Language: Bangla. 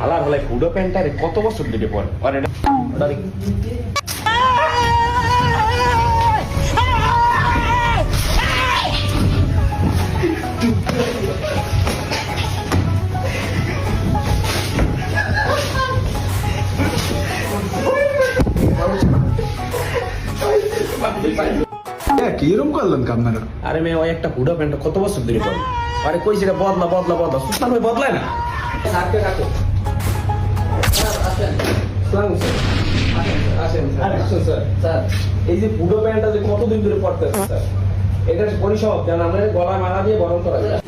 হালার হলাই পুরো প্যান্টারে কত বছর ধরে পরে আরে এটা- ওটা দেখি। কিরম করলেন কি আরে মেয়ে ওই একটা হুডা প্যান্ট কত বছর ধরে পরে আরে কইছে রে বদলা বদলা বদলা। সুস্থান হয়ে বদলায় না? স্যারকে ডাকো স্যার। এই যে পুরো প্যান্টটা যে কতদিন ধরে পড়তেছে স্যার? এটা পরিষদ যেন আমরা গলায় মালা দিয়ে বরণ করা যায়।